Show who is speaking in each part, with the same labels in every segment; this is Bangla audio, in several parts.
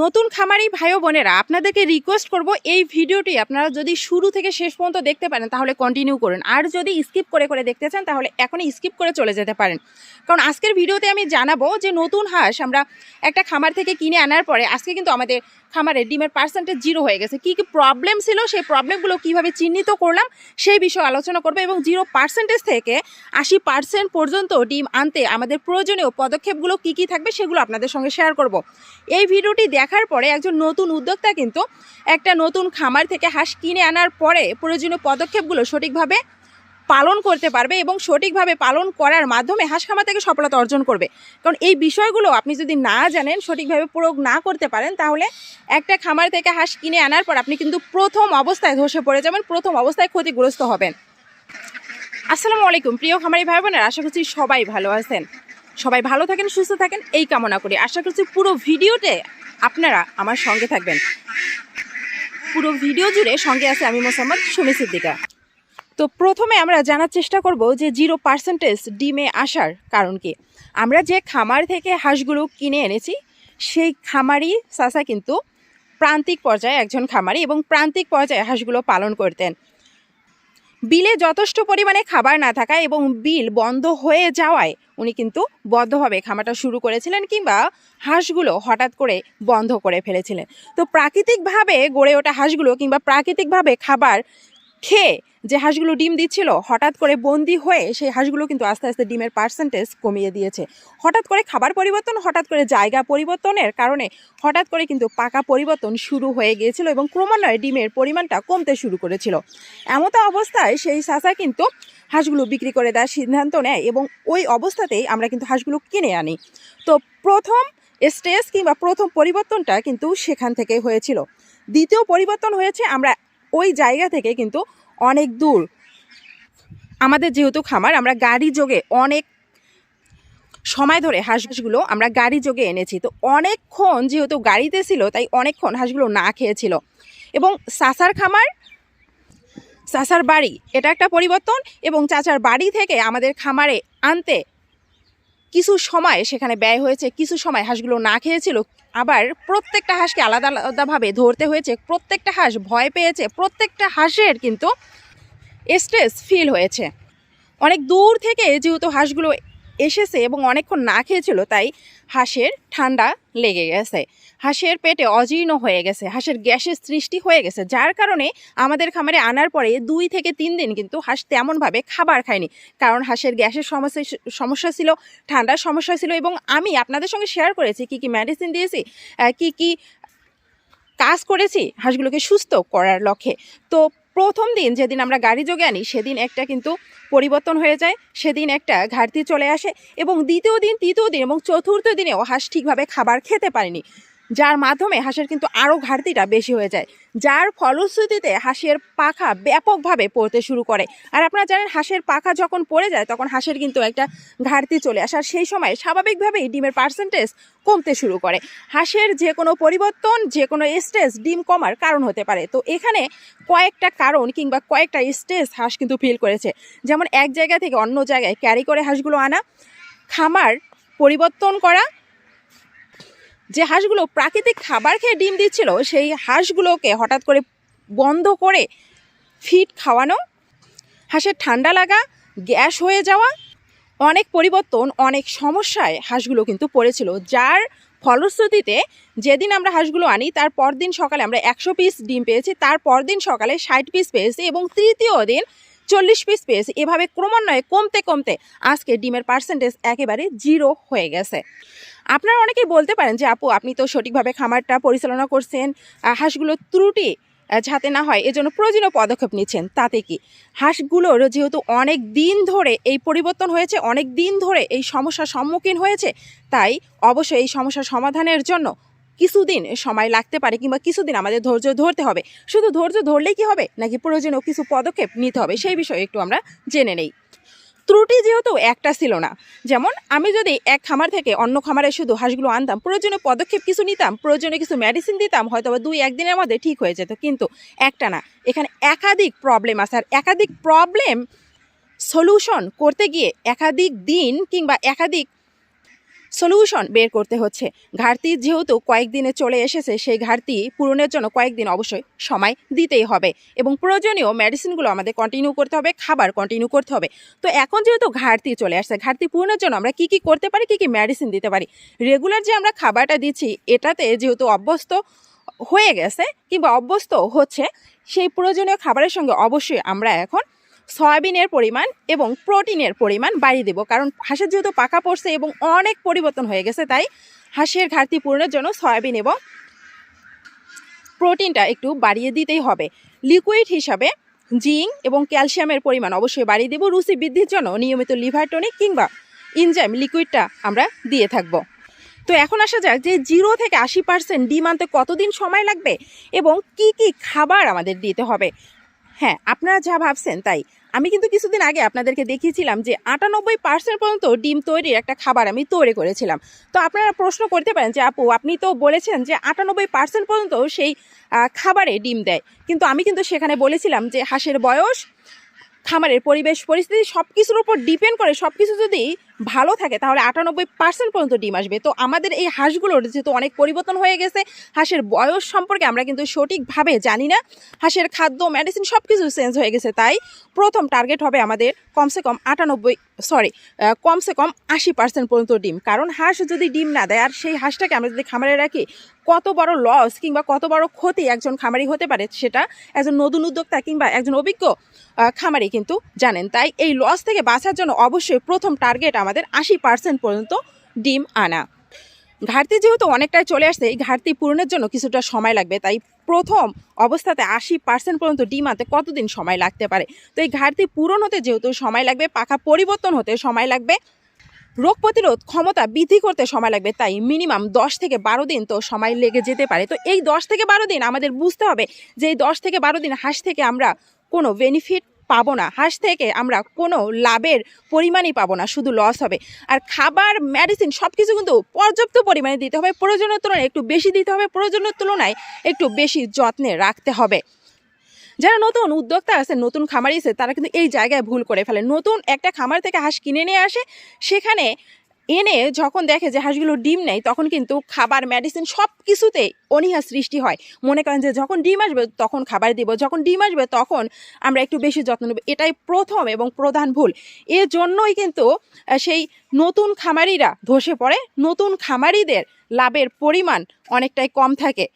Speaker 1: নতুন খামারি ভাই বোনেরা, আপনাদেরকে রিকোয়েস্ট করব এই ভিডিওটি আপনারা যদি শুরু থেকে শেষ পর্যন্ত দেখতে পারেন, তাহলে কন্টিনিউ করুন। আর যদি স্কিপ করে করে দেখতে চান, তাহলে এখনই স্কিপ করে চলে যেতে পারেন। কারণ আজকের ভিডিওতে আমি জানাব যে নতুন হাঁস আমরা একটা খামার থেকে কিনে আনার পরে, আজকে কিন্তু আমাদের খামারে ডিমের পার্সেন্টেজ জিরো হয়ে গেছে। কী কী প্রবলেম ছিল, সেই প্রবলেমগুলো কীভাবে চিহ্নিত করলাম, সেই বিষয়ে আলোচনা করব এবং জিরো পার্সেন্টেজ থেকে আশি পার্সেন্ট পর্যন্ত ডিম আনতে আমাদের প্রয়োজনীয় পদক্ষেপগুলো কী কী থাকবে, সেগুলো আপনাদের সঙ্গে শেয়ার করব। এই ভিডিওটি দেখার পরে একজন নতুন উদ্যোক্তা কিন্তু একটা নতুন খামার থেকে হাঁস কিনে আনার পরে প্রয়োজনীয় পদক্ষেপগুলো সঠিকভাবে পালন করতে পারবে এবং সঠিকভাবে পালন করার মাধ্যমে হাঁস খামার থেকে সফলতা অর্জন করবে। কারণ এই বিষয়গুলো আপনি যদি না জানেন, সঠিকভাবে প্রয়োগ না করতে পারেন, তাহলে একটা খামার থেকে হাঁস কিনে আনার পর আপনি কিন্তু প্রথম অবস্থায় ধসে পড়ে যাবেন, প্রথম অবস্থায় ক্ষতিগ্রস্ত হবেন। আসসালামু আলাইকুম। প্রিয় খামারি ভাই বোনেরা আশা করছি সবাই ভালো আছেন। সবাই ভালো থাকেন, সুস্থ থাকেন, এই কামনা করি। আশা করছি পুরো ভিডিওতে আপনারা আমার সঙ্গে থাকবেন। পুরো ভিডিও জুড়ে সঙ্গে আছে আমি মোসাম্মদ সুমি সিদ্দিকা। তো প্রথমে আমরা জানার চেষ্টা করব যে জিরো পার্সেন্টেজ ডিমে আসার কারণ কি। আমরা যে খামার থেকে হাঁসগুলো কিনে এনেছি, সেই খামারি সাসা কিন্তু প্রান্তিক পর্যায়ে একজন খামারি এবং প্রান্তিক পর্যায়ে হাঁসগুলো পালন করতেন। বিলে যথেষ্ট পরিমাণে খাবার না থাকায় এবং বিল বন্ধ হয়ে যাওয়ায় উনি কিন্তু বদ্ধভাবে খামারটা শুরু করেছিলেন কিংবা হাঁসগুলো হঠাৎ করে বন্ধ করে ফেলেছিলেন। তো প্রাকৃতিকভাবে গড়ে ওঠা হাঁসগুলো কিংবা প্রাকৃতিকভাবে খাবার খেয়ে যে হাঁসগুলো ডিম দিচ্ছিল, হঠাৎ করে বন্দি হয়ে সেই হাঁসগুলো কিন্তু আস্তে আস্তে ডিমের পার্সেন্টেজ কমিয়ে দিয়েছে। হঠাৎ করে খাবার পরিবর্তন, হঠাৎ করে জায়গা পরিবর্তনের কারণে হঠাৎ করে কিন্তু পাকা পরিবর্তন শুরু হয়ে গিয়েছিল এবং ক্রমান্বয়ে ডিমের পরিমাণটা কমতে শুরু করেছিল। এমত অবস্থায় সেই চাষা কিন্তু হাঁসগুলো বিক্রি করে দেওয়ার সিদ্ধান্ত নেয় এবং ওই অবস্থাতেই আমরা কিন্তু হাঁসগুলো কিনে আনি। তো প্রথম স্টেজ কিংবা প্রথম পরিবর্তনটা কিন্তু সেখান থেকে হয়েছিল। দ্বিতীয় পরিবর্তন হয়েছে, আমরা ওই জায়গা থেকে কিন্তু অনেক দূর। আমাদের যেহেতু খামার, আমরা গাড়ি যোগে অনেক সময় ধরে হাঁসগুলো আমরা গাড়ি যোগে এনেছি। তো অনেকক্ষণ যেহেতু গাড়িতে ছিল, তাই অনেকক্ষণ হাঁসগুলো না খেয়েছিল। এবং সাসার খামার চাচার বাড়ি, এটা একটা পরিবর্তন এবং চাচার বাড়ি থেকে আমাদের খামারে আনতে কিছু সময় সেখানে ব্যয় হয়েছে, কিছু সময় হাঁসগুলো না খেয়েছিল আবার প্রত্যেকটা হাঁসকে আলাদা আলাদাভাবে ধরতে হয়েছে, প্রত্যেকটা হাঁস ভয় পেয়েছে, প্রত্যেকটা হাঁসের কিন্তু স্ট্রেস ফিল হয়েছে। অনেক দূর থেকে যেহেতু হাঁসগুলো এসেছে এবং অনেকক্ষণ না খেয়েছিল, তাই হাঁসের ঠান্ডা লেগে গেছে। হাঁসের পেটে অজীর্ণ হয়ে গেছে, হাঁসের গ্যাসের সৃষ্টি হয়ে গেছে, যার কারণে আমাদের খামারে আনার পরে দুই থেকে তিন দিন কিন্তু হাঁস তেমনভাবে খাবার খায়নি। কারণ হাঁসের গ্যাসের সমস্যা সমস্যা ছিল, ঠান্ডার সমস্যা ছিল এবং আমি আপনাদের সঙ্গে শেয়ার করেছি, কি কি মেডিসিন দিয়েছি কি কি কাজ করেছি হাঁসগুলোকে সুস্থ করার লক্ষ্যে। তো প্রথম দিন যেদিন আমরা গাড়ি যোগে আনি, সেদিন একটা কিন্তু পরিবর্তন হয়ে যায়, সেদিন একটা ঘাটতি চলে আসে এবং দ্বিতীয় দিন, তৃতীয় দিন এবং চতুর্থ দিনেও হাঁস ঠিকভাবে খাবার খেতে পারেনি। যার মাধ্যমে হাঁসের কিন্তু আরও ঘাটতিটা বেশি হয়ে যায়। যার ফলশ্রুতিতে হাঁসের পাখা ব্যাপকভাবে পড়তে শুরু করে। আর আপনারা জানেন, হাঁসের পাখা যখন পড়ে যায়, তখন হাঁসের কিন্তু একটা ঘাটতি চলে আসার সেই সময় স্বাভাবিকভাবেই ডিমের পার্সেন্টেজ কমতে শুরু করে। হাঁসের যে কোনো পরিবর্তন, যে কোনো স্টেজ ডিম কমার কারণ হতে পারে। তো এখানে কয়েকটা কারণ কিংবা কয়েকটা স্টেজ হাঁস কিন্তু ফিল করেছে। যেমন এক জায়গা থেকে অন্য জায়গায় ক্যারি করে হাঁসগুলো আনা, খামার পরিবর্তন করা যে হাঁসগুলো প্রাকৃতিক খাবার খেয়ে ডিম দিচ্ছিল, সেই হাঁসগুলোকে হঠাৎ করে বন্ধ করে ফিড খাওয়ানো, হাঁসের ঠান্ডা লাগা, গ্যাস হয়ে যাওয়া, অনেক পরিবর্তন, অনেক সমস্যায় হাঁসগুলো কিন্তু পড়েছিল। যার ফলশ্রুতিতে যেদিন আমরা হাঁসগুলো আনি, তার পরদিন সকালে আমরা একশো পিস ডিম পেয়েছি, তার পরদিন সকালে ষাট পিস পেয়েছি এবং তৃতীয় দিন চল্লিশ পিস পেয়েছি। এভাবে ক্রমান্বয়ে কমতে কমতে আজকে ডিমের পার্সেন্টেজ একেবারে জিরো হয়ে গেছে। আপনারা অনেকেই বলতে পারেন যে আপু আপনি তো সঠিকভাবে খামারটা পরিচালনা করছেন আহ, হাঁসগুলোর ত্রুটি যাতে না হয় এজন্য প্রয়োজনীয় পদক্ষেপ নিচ্ছেন তাতে কি? হাঁসগুলোর যেহেতু অনেক দিন ধরে এই পরিবর্তন হয়েছে অনেক দিন ধরে এই সমস্যার সম্মুখীন হয়েছে তাই অবশ্যই এই সমস্যার সমাধানের জন্য কিছুদিন সময় লাগতে পারে কিংবা কিছুদিন আমাদের ধৈর্য ধরতে হবে। শুধু ধৈর্য ধরলেই কি হবে নাকি প্রয়োজনীয় কিছু পদক্ষেপ নিতে হবে সেই বিষয়ে একটু আমরা জেনে নেই। ত্রুটি যেহেতু একটা ছিল না। যেমন, আমি যদি এক খামার থেকে অন্য খামারে শুধু হাঁসগুলো আনতাম, প্রয়োজনীয় পদক্ষেপ কিছু নিতাম, প্রয়োজনীয় কিছু মেডিসিন দিতাম, হয়তো বা দুই, একদিনের মধ্যে ঠিক হয়ে যেত। কিন্তু একটা না। এখানে একাধিক প্রবলেম আছে। আর একাধিক প্রবলেম সলিউশন করতে গিয়ে একাধিক দিন কিংবা একাধিক সলিউশন বের করতে হচ্ছে। ঘাটতি যেহেতু কয়েকদিনে চলে এসেছে, সেই ঘাটতি পূরণের জন্য কয়েকদিন অবশ্যই সময় দিতেই হবে এবং প্রয়োজনীয় মেডিসিনগুলো আমাদের কন্টিনিউ করতে হবে, খাবার কন্টিনিউ করতে হবে। তো এখন যেহেতু ঘাটতি চলে আসছে, ঘাটতি পূরণের জন্য আমরা কী কী করতে পারি, কী কী মেডিসিন দিতে পারি? রেগুলার যে আমরা খাবারটা দিচ্ছি, এটাতে যেহেতু অভ্যস্ত হয়ে গেছে কিংবা অভ্যস্ত হচ্ছে, সেই প্রয়োজনীয় খাবারের সঙ্গে অবশ্যই আমরা এখন সয়াবিনের পরিমাণ এবং প্রোটিনের পরিমাণ বাড়িয়ে দেবো। কারণ হাঁসের যেহেতু পাকা পড়ছে এবং অনেক পরিবর্তন হয়ে গেছে, তাই হাঁসের ঘাটতি পূরণের জন্য সয়াবিন এবং প্রোটিনটা একটু বাড়িয়ে দিতেই হবে। লিকুইড হিসাবে জিঙ্ক এবং ক্যালসিয়ামের পরিমাণ অবশ্যই বাড়িয়ে দেবো। রুচি বৃদ্ধির জন্য নিয়মিত লিভার টনিক কিংবা ইনজাইম লিকুইডটা আমরা দিয়ে থাকব। তো এখন আসা যাক যে জিরো থেকে আশি পার্সেন্ট ডিম আনতে কতদিন সময় লাগবে এবং কি কি খাবার আমাদের দিতে হবে। হ্যাঁ আপনারা যা ভাবছেন তাই। আমি কিন্তু কিছুদিন আগে আপনাদেরকে দেখিয়েছিলাম যে আটানব্বই পার্সেন্ট পর্যন্ত ডিম তৈরির একটা খাবার আমি তৈরি করেছিলাম। তো আপনারা প্রশ্ন করতে পারেন যে, আপু, আপনি তো বলেছেন যে আটানব্বই পার্সেন্ট পর্যন্ত সেই খাবারে ডিম দেয়। কিন্তু আমি কিন্তু সেখানে বলেছিলাম যে, হাঁসের বয়স, খামারের পরিবেশ, পরিস্থিতি সব কিছুর উপর ডিপেন্ড করে সব কিছু যদি ভালো থাকে, তাহলে আটানব্বই পার্সেন্ট পর্যন্ত ডিম আসবে। তো আমাদের এই হাঁসগুলোর যেহেতু অনেক পরিবর্তন হয়ে গেছে, হাঁসের বয়স সম্পর্কে আমরা কিন্তু সঠিকভাবে জানি না। হাঁসের খাদ্য মেডিসিন সব কিছু চেঞ্জ হয়ে গেছে, তাই প্রথম টার্গেট হবে আমাদের কমসে কম আটানব্বই সরি কমসে কম আশি পার্সেন্ট পর্যন্ত ডিম। কারণ হাঁস যদি ডিম না দেয়, আর সেই হাঁসটাকে আমরা যদি খামারে রাখি, কত বড় লস কিংবা কত বড় ক্ষতি একজন খামারি হতে পারে, সেটা একজন নতুন উদ্যোক্তা কিংবা একজন অভিজ্ঞ খামারি কিন্তু জানেন। তাই এই লস থেকে বাঁচার জন্য অবশ্যই প্রথম টার্গেট আমাদের আশি পার্সেন্ট পর্যন্ত ডিম আনা। ঘাটতি যেহেতু অনেকটাই চলে আসছে, এই ঘাটতি পূরণের জন্য কিছুটা সময় লাগবে। তাই প্রথম অবস্থাতে আশি পার্সেন্ট পর্যন্ত ডিম আনতে কতদিন সময় লাগতে পারে? তো এই ঘাটতি পূরণ হতে যেহেতু সময় লাগবে, পাখা পরিবর্তন হতে সময় লাগবে, রোগ প্রতিরোধ ক্ষমতা বৃদ্ধি করতে সময় লাগবে, তাই মিনিমাম দশ থেকে বারো দিন তো সময় লেগে যেতে পারে। তো এই দশ থেকে বারো দিন আমাদের বুঝতে হবে যে এই দশ থেকে বারো দিন হাঁস থেকে আমরা কোনো বেনিফিট পাবো না। হাঁস থেকে আমরা কোনো লাভের পরিমাণই পাবো না, শুধু লস হবে। আর খাবার মেডিসিন সব কিছু কিন্তু পর্যাপ্ত পরিমাণে দিতে হবে। প্রয়োজনের তুলনায় একটু বেশি দিতে হবে। প্রয়োজনের তুলনায় একটু বেশি যত্নে রাখতে হবে। যারা নতুন উদ্যোক্তা আছে, নতুন খামারি আছে, তারা কিন্তু এই জায়গায় ভুল করে ফেলে। নতুন একটা খামার থেকে হাঁস কিনে নিয়ে আসে, সেখানে এনে যখন দেখে যে হাঁসগুলো ডিম নেয়, তখন কিন্তু খাবার মেডিসিন সব কিছুতেই অনীহা সৃষ্টি হয়। মনে করেন যে যখন ডিম আসবে, তখন খাবার দিব। যখন ডিম আসবে, তখন আমরা একটু বেশি যত্ন নেব। এটাই প্রথম এবং প্রধান ভুল। এর জন্যই কিন্তু সেই নতুন খামারিরা ধসে পড়ে। নতুন খামারিদের লাভের পরিমাণ অনেকটাই কম থাকে।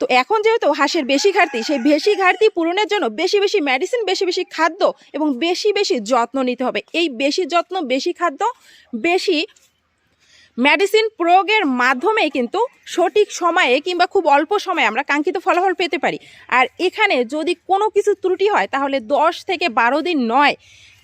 Speaker 1: তো এখন যেহেতু হাঁসের বেশি ঘাটতি, সেই বেশি ঘাটতি পূরণের জন্য বেশি বেশি মেডিসিন বেশি বেশি খাদ্য এবং বেশি বেশি যত্ন নিতে হবে। এই বেশি যত্ন, বেশি খাদ্য, বেশি মেডিসিন প্রয়োগের মাধ্যমে কিন্তু সঠিক সময়ে কিংবা খুব অল্প সময়ে আমরা কাঙ্ক্ষিত ফলাফল পেতে পারি। আর এখানে যদি কোনো কিছু ত্রুটি হয়, তাহলে দশ থেকে বারো দিন নয়,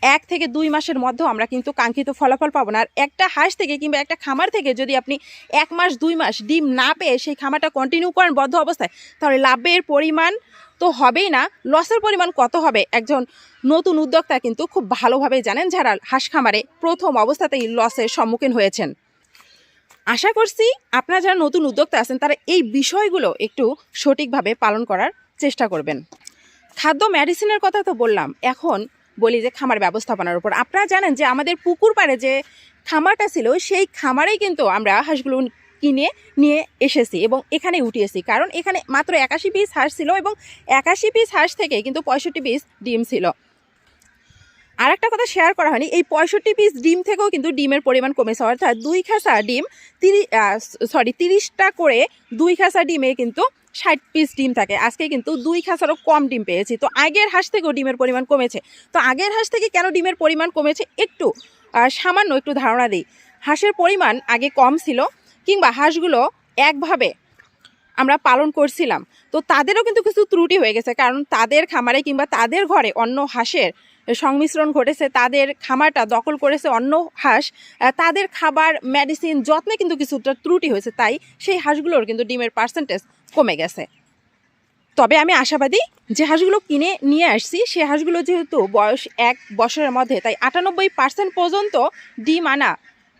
Speaker 1: এক থেকে দুই মাসের মধ্যেও আমরা কিন্তু কাঙ্ক্ষিত ফলাফল পাবো না। আর একটা হাঁস থেকে কিংবা একটা খামার থেকে যদি আপনি এক মাস, দুই মাস ডিম না পেয়ে সেই খামারটা কন্টিনিউ করেন বদ্ধ অবস্থায়, তাহলে লাভের পরিমাণ তো হবেই না লসের পরিমাণ কত হবে? একজন নতুন উদ্যোক্তা কিন্তু খুব ভালোভাবে জানেন যারা হাঁস খামারে প্রথম অবস্থাতেই লসের সম্মুখীন হয়েছেন। আশা করছি আপনারা যারা নতুন উদ্যোক্তা আছেন, তারা এই বিষয়গুলো একটু সঠিকভাবে পালন করার চেষ্টা করবেন। খাদ্য মেডিসিনের কথা তো বললাম। এখন বলি যে খামার ব্যবস্থাপনার উপর। আপনারা জানেন যে আমাদের পুকুর পাড়ে যে খামারটা ছিল, সেই খামারেই কিন্তু আমরা হাঁসগুলো কিনে নিয়ে এসেছি এবং এখানে উঠিয়েছি। কারণ এখানে মাত্র একাশি পিস হাঁস ছিল এবং একাশি পিস হাঁস থেকে কিন্তু পঁয়ষট্টি পিস ডিম ছিল। আর একটা কথা শেয়ার করা হয়নি, এই পঁয়ষট্টি পিস ডিম থেকেও কিন্তু ডিমের পরিমাণ কমেছে, অর্থাৎ দুই খাসা ডিম তিরিশ সরি তিরিশটা করে দুই খাসা ডিমে কিন্তু ষাট পিস ডিম থাকে। আজকে কিন্তু দুই খাসারও কম ডিম পেয়েছি। তো আগের হাঁস থেকেও ডিমের পরিমাণ কমেছে। তো আগের হাঁস থেকে কেন ডিমের পরিমাণ কমেছে একটু সামান্য একটু ধারণা দিই। হাঁসের পরিমাণ আগে কম ছিল, কিংবা হাঁসগুলো একভাবে আমরা পালন করছিলাম। তো তাদেরও কিন্তু কিছু ত্রুটি হয়ে গেছে, কারণ তাদের খামারে কিংবা তাদের ঘরে অন্য হাঁসের সংমিশ্রণ ঘটেছে, তাদের খামারটা দখল করেছে অন্য হাঁস তাদের খাবার মেডিসিন যত্নে কিন্তু কিছুটা ত্রুটি হয়েছে, তাই সেই হাঁসগুলোর কিন্তু ডিমের পার্সেন্টেজ কমে গেছে। তবে আমি আশাবাদী যে হাঁসগুলো কিনে নিয়ে আসছি, সে হাঁসগুলো যেহেতু বয়স এক বছরের মধ্যে, তাই আটানব্বই পার্সেন্ট পর্যন্ত ডিম আনা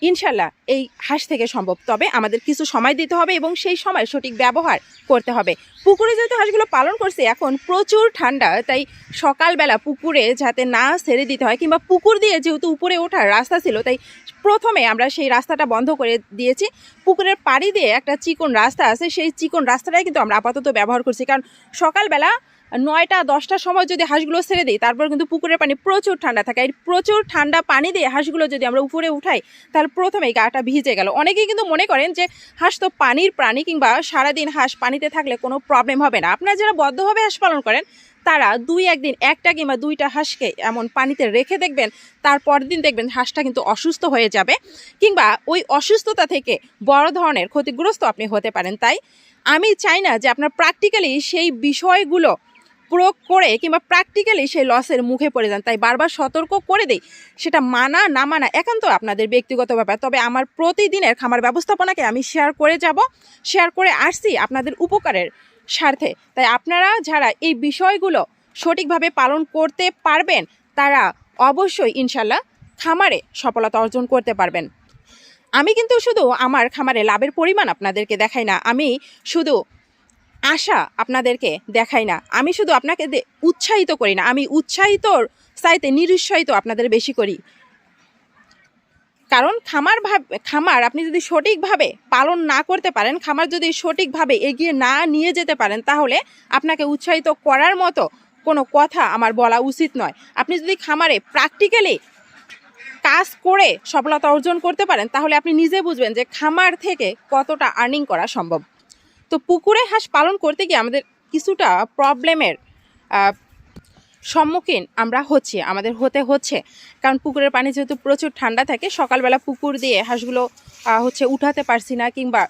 Speaker 1: ইনশাল্লাহ এই হাঁস থেকে সম্ভব। তবে আমাদের কিছু সময় দিতে হবে এবং সেই সময় সঠিক ব্যবহার করতে হবে। পুকুরে যেহেতু হাঁসগুলো পালন করছে, এখন প্রচুর ঠান্ডা, তাই সকালবেলা পুকুরে যাতে না ছেড়ে দিতে হয় কিংবা পুকুর দিয়ে যেহেতু উপরে ওঠার রাস্তা ছিল, তাই প্রথমে আমরা সেই রাস্তাটা বন্ধ করে দিয়েছি। পুকুরের পাড়ি দিয়ে একটা চিকন রাস্তা আছে, সেই চিকন রাস্তাটাই কিন্তু আমরা আপাতত ব্যবহার করছি। কারণ সকালবেলা নয়টা, দশটার সময় যদি হাঁসগুলো ছেড়ে দিই, তারপর কিন্তু পুকুরের পানি, প্রচুর ঠান্ডা থাকে। এই প্রচুর ঠান্ডা পানি দিয়ে হাঁসগুলো যদি আমরা উপরে উঠাই, তাহলে প্রথমেই গাটা ভিজে গেল। অনেকেই কিন্তু মনে করেন যে হাঁস তো পানির প্রাণী কিংবা সারাদিন হাঁস পানিতে থাকলে কোনো প্রবলেম হবে না। আপনারা যারা বদ্ধভাবে হাঁস পালন করেন, তারা দুই একদিন একটা কিংবা দুইটা হাঁসকে এমন পানিতে রেখে দেখবেন, তারপর দিন দেখবেন হাঁসটা কিন্তু অসুস্থ হয়ে যাবে কিংবা ওই অসুস্থতা থেকে বড় ধরনের ক্ষতিগ্রস্ত আপনি হতে পারেন। তাই আমি চাই না যে আপনার প্র্যাকটিক্যালি সেই বিষয়গুলো প্রয়োগ করে কিংবা প্র্যাকটিক্যালি সেই লসের মুখে পড়ে যান। তাই বারবার সতর্ক করে দেই। সেটা মানা, না মানা একান্ত আপনাদের ব্যক্তিগত ব্যাপার। তবে আমার প্রতিদিনের খামার ব্যবস্থাপনাকে আমি শেয়ার করে যাব শেয়ার করে আসছি আপনাদের উপকারের স্বার্থে। তাই আপনারা যারা এই বিষয়গুলো সঠিকভাবে পালন করতে পারবেন, তারা অবশ্যই ইনশাল্লাহ খামারে সফলতা অর্জন করতে পারবেন। আমি কিন্তু শুধু আমার খামারে লাভের পরিমাণ আপনাদেরকে দেখাই না, আমি শুধু আশা আপনাদেরকে দেখাই না। আমি শুধু আপনাকে উৎসাহিত করি না। আমি উৎসাহিতর চাইতে নিরুৎসাহিত আপনাদের বেশি করি। কারণ খামার ভাব খামার আপনি যদি সঠিকভাবে পালন না করতে পারেন, খামার যদি সঠিকভাবে এগিয়ে না নিয়ে যেতে পারেন, তাহলে আপনাকে উৎসাহিত করার মতো কোনো কথা আমার বলা উচিত নয়। আপনি যদি খামারে প্র্যাকটিক্যালি কাজ করে সফলতা অর্জন করতে পারেন, তাহলে আপনি নিজে বুঝবেন যে খামার থেকে কতটা আর্নিং করা সম্ভব। তো পুকুরে হাঁস পালন করতে গিয়ে আমাদের কিছুটা প্রবলেমের সম্মুখীন আমরা হচ্ছি, আমাদের হতে হচ্ছে। কারণ পুকুরের পানি যেহেতু প্রচুর ঠান্ডা থাকে, সকালবেলা পুকুর দিয়ে হাঁসগুলো হচ্ছে উঠাতে পারছি না কিংবা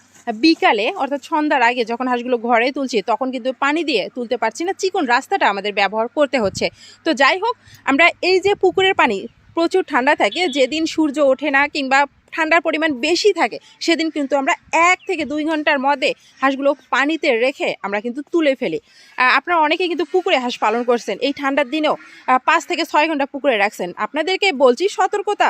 Speaker 1: বিকালে, অর্থাৎ সন্ধ্যার আগে যখন হাঁসগুলো ঘরে তুলছি, তখন কিন্তু পানি দিয়ে তুলতে পারছি না। চিকন রাস্তাটা আমাদের ব্যবহার করতে হচ্ছে। তো যাই হোক, আমরা এই যে পুকুরের পানি প্রচুর ঠান্ডা থাকে, যেদিন সূর্য ওঠে না কিংবা ঠান্ডার পরিমাণ বেশি থাকে, সেদিন কিন্তু আমরা এক থেকে দুই ঘণ্টার মধ্যে হাঁসগুলো পানিতে রেখে আমরা কিন্তু তুলে ফেলি। আপনারা অনেকে কিন্তু পুকুরে হাঁস পালন করছেন, এই ঠান্ডার দিনেও পাঁচ থেকে ছয় ঘণ্টা পুকুরে রাখছেন। আপনাদেরকে বলছি সতর্কতা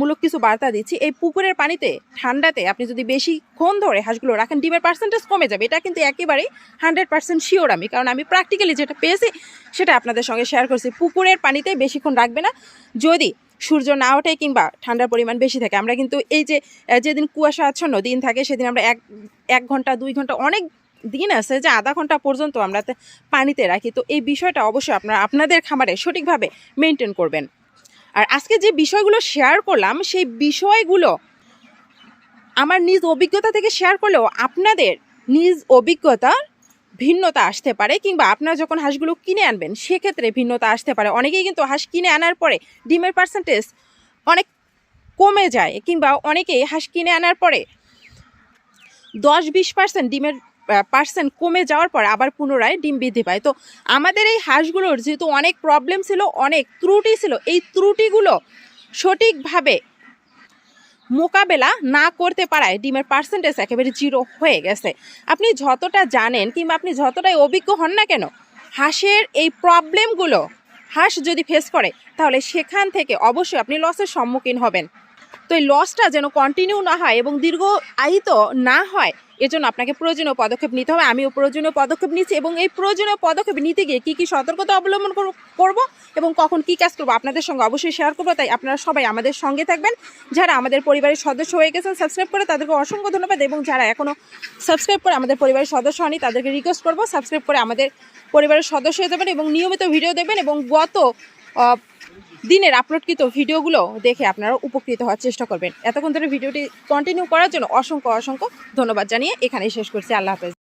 Speaker 1: মূলক কিছু বার্তা দিচ্ছি, এই পুকুরের পানিতে, ঠান্ডাতে আপনি যদি বেশিক্ষণ ধরে হাঁসগুলো রাখেন, ডিমের পার্সেন্টেজ কমে যাবে। এটা কিন্তু একেবারেই হান্ড্রেড পার্সেন্ট শিওর আমি, কারণ আমি প্র্যাকটিক্যালি যেটা পেয়েছি, সেটা আপনাদের সঙ্গে শেয়ার করছি। পুকুরের পানিতে বেশিক্ষণ রাখবে না। যদি সূর্য না ওঠে কিংবা ঠান্ডার পরিমাণ বেশি থাকে। আমরা কিন্তু এই যে যেদিন কুয়াশা আচ্ছন্ন দিন থাকে, সেদিন আমরা এক এক ঘণ্টা, দুই ঘণ্টা অনেক দিন আছে যে আধা ঘণ্টা পর্যন্ত আমরা পানিতে রাখি। তো এই বিষয়টা অবশ্যই আপনারা, আপনাদের খামারে সঠিকভাবে মেনটেন করবেন। আর আজকে যে বিষয়গুলো শেয়ার করলাম, সেই বিষয়গুলো আমার নিজ অভিজ্ঞতা থেকে শেয়ার করলেও আপনাদের নিজ অভিজ্ঞতা ভিন্নতা আসতে পারে কিংবা আপনারা যখন হাঁসগুলো কিনে আনবেন, সেক্ষেত্রে ভিন্নতা আসতে পারে। অনেকেই কিন্তু হাঁস কিনে আনার পরে ডিমের পার্সেন্টেজ অনেক কমে যায় কিংবা অনেকেই হাঁস কিনে আনার পরে দশ বিশ পার্সেন্ট ডিমের পার্সেন্ট কমে যাওয়ার পর আবার পুনরায় ডিম বৃদ্ধি পায়। তো আমাদের এই হাঁসগুলোর যেহেতু অনেক প্রবলেম ছিল, অনেক ত্রুটি ছিল, এই ত্রুটিগুলো সঠিকভাবে মোকাবেলা না করতে পারায় ডিমের পার্সেন্টেজ একেবারে জিরো হয়ে গেছে। আপনি যতটা জানেন কিংবা আপনি যতটাই অভিজ্ঞ হন না কেন, হাঁসের এই প্রবলেমগুলো হাঁস যদি ফেস করে, তাহলে সেখান থেকে অবশ্যই আপনি লসের সম্মুখীন হবেন। তো এই লসটা যেন কন্টিনিউ না হয় এবং দীর্ঘ আয়িত না হয়, এজন্য আপনাকে প্রয়োজনীয় পদক্ষেপ নিতে হবে। আমিও প্রয়োজনীয় পদক্ষেপ নিচ্ছি এবং এই প্রয়োজনীয় পদক্ষেপ নিতে গিয়ে কী কী সতর্কতা অবলম্বন করব- এবং কখন কী কাজ করব আপনাদের সঙ্গে অবশ্যই শেয়ার করব, তাই আপনারা সবাই আমাদের সঙ্গে থাকবেন। যারা আমাদের পরিবারের সদস্য হয়ে গেছেন সাবস্ক্রাইব করে তাদেরকে অসংখ্য ধন্যবাদ এবং যারা এখনও সাবস্ক্রাইব করে আমাদের পরিবারের সদস্য হয়নি, তাদেরকে রিকোয়েস্ট করব সাবস্ক্রাইব করে আমাদের পরিবারের সদস্য হয়ে যাবেন এবং নিয়মিত ভিডিও দেবেন এবং গত দিনের আপলোডকৃত ভিডিওগুলো দেখে আপনারা উপকৃত হওয়ার চেষ্টা করবেন। এতক্ষণ ধরে ভিডিওটি কন্টিনিউ করার জন্য অসংখ্য অসংখ্য ধন্যবাদ জানিয়ে এখানেই শেষ করছি। আল্লাহ হাফেজ।